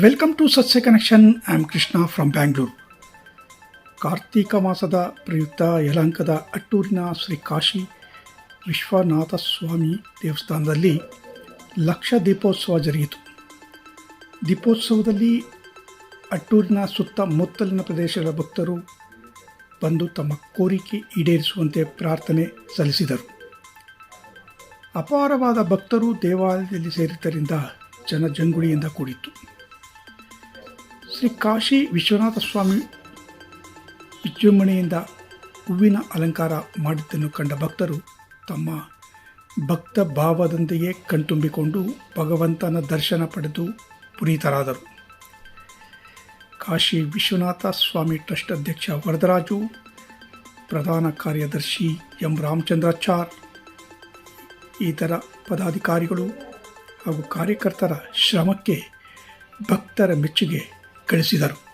Welcome to Sasya connection I am Krishna from Bangalore ಕಾರ್ತೀಕ ಮಾಸದ ಪ್ರಯುಕ್ತ ಯಲಹಂಕದ ಅಟ್ಟೂರಿನ ಶ್ರೀ ಕಾಶಿ ವಿಶ್ವನಾಥ ಸ್ವಾಮಿ ದೇವಸ್ಥಾನದಲ್ಲಿ ಲಕ್ಷ ದೀಪೋತ್ಸವ ಜರುಗಿತು ದೀಪೋತ್ಸವದಲ್ಲಿ ಅಟ್ಟೂರಿನ ಸುತ್ತಮುತ್ತಲಿನ ಪ್ರದೇಶಗಳ ಭಕ್ತರು ಬಂದು ತಮ್ಮ ಕೋರಿಕೆ ಈಡೇರಿಸುವಂತೆ ಪ್ರಾರ್ಥನೆ ಸಲ್ಲಿಸಿದರು. ಅಪಾರವಾದ ಭಕ್ತರು ದೇವಾಲಯದಲ್ಲಿ ಸೇರಿದ್ದರಿಂದ ಜನಜಂಗುಳಿಯಿಂದ ಕೂಡಿತ್ತು. ಶ್ರೀ ಕಾಶಿ ವಿಶ್ವನಾಥ ಸ್ವಾಮಿ ವಿಜೃಂಭಣೆಯಿಂದ ಹೂವಿನ ಅಲಂಕಾರ ಮಾಡಿದ್ದನ್ನು ಕಂಡ ಭಕ್ತರು ತಮ್ಮ ಭಕ್ತ ಭಾವದೊಂದಿಗೆ ಕಣ್ತುಂಬಿಕೊಂಡು ಭಗವಂತನ ದರ್ಶನ ಪಡೆದು ಪುನೀತರಾದರು. ಕಾಶಿ ವಿಶ್ವನಾಥ ಸ್ವಾಮಿ ಟ್ರಸ್ಟ್ ಅಧ್ಯಕ್ಷ ವರದರಾಜು, ಪ್ರಧಾನ ಕಾರ್ಯದರ್ಶಿ ಎಂ ರಾಮಚಂದ್ರಾಚಾರ್, ಇತರ ಪದಾಧಿಕಾರಿಗಳು ಹಾಗೂ ಕಾರ್ಯಕರ್ತರ ಶ್ರಮಕ್ಕೆ ಭಕ್ತರ ಮೆಚ್ಚುಗೆ ಗಳಿಸಿದರು